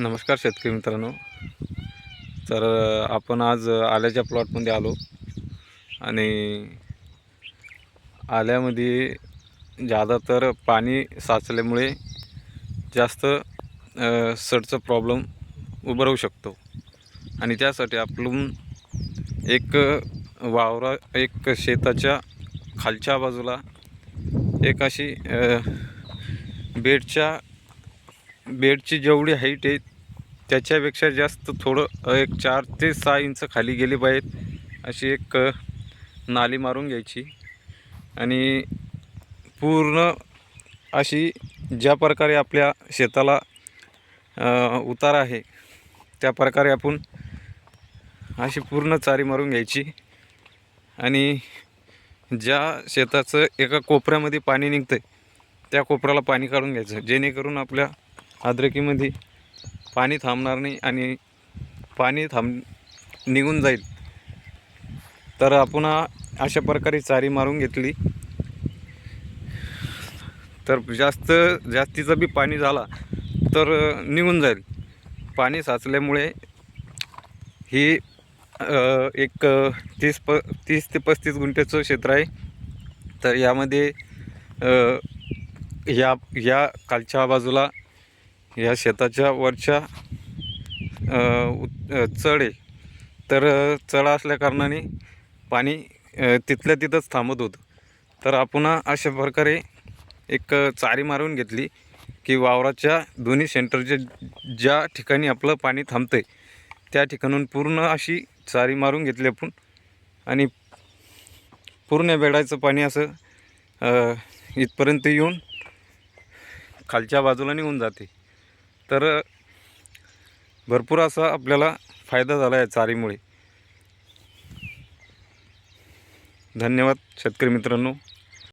नमस्कार शेतकरी मित्रांनो. तर आपण आज आल्याच्या प्लॉटमध्ये आलो. आणि आल्यामध्ये ज्यादातर पाणी साचल्यामुळे जास्त अ, सडचा प्रॉब्लेम उभं राहू शकतो. आणि त्यासाठी आपण एक वावरा एक शेताच्या खालच्या बाजूला एक अशी बेडच्या बेडची जेवढी हाईट आहे त्याच्यापेक्षा जास्त थोडं एक चार ते सहा इंच खाली गेली पाहिजेत अशी एक नाली मारून घ्यायची. आणि पूर्ण अशी ज्या प्रकारे आपल्या शेताला उतार आहे त्या प्रकारे आपण अशी पूर्ण चारी मारून घ्यायची. आणि ज्या शेताचं एका कोपऱ्यामध्ये पाणी निघतं आहे त्या कोपऱ्याला पाणी काढून घ्यायचं जेणेकरून आपल्या अद्रकीमध्ये पाणी थांबणार नाही आणि पाणी थांब निघून जाईल. तर आपण अशा प्रकारे चारी मारून घेतली. तर जास्त जास्तीचं बी पाणी झाला तर निघून जाईल. पाणी साचल्यामुळे ही एक तीस प तीस ते पस्तीस गुंठ्याचं क्षेत्र आहे. तर यामध्ये या या खालच्या बाजूला या शेताच्या वरच्या चढ. आहे तर चढा चढ असल्याकारणाने पाणी तिथल्या तिथंच थांबत होतं. तर आपण अशा प्रकारे एक चारी मारून घेतली की वावराच्या दोन्ही सेंटरच्या ज्या ठिकाणी आपलं पाणी थांबतं आहे त्या ठिकाणून पूर्ण अशी चारी मारून घेतली आपण. आणि पूर्ण बेडाचं पाणी असं इथपर्यंत येऊन खालच्या बाजूला निघून जाते. तर भरपूर असा आपल्याला फायदा झाला आहे चारीमुळे. धन्यवाद शेतकरी मित्रांनो.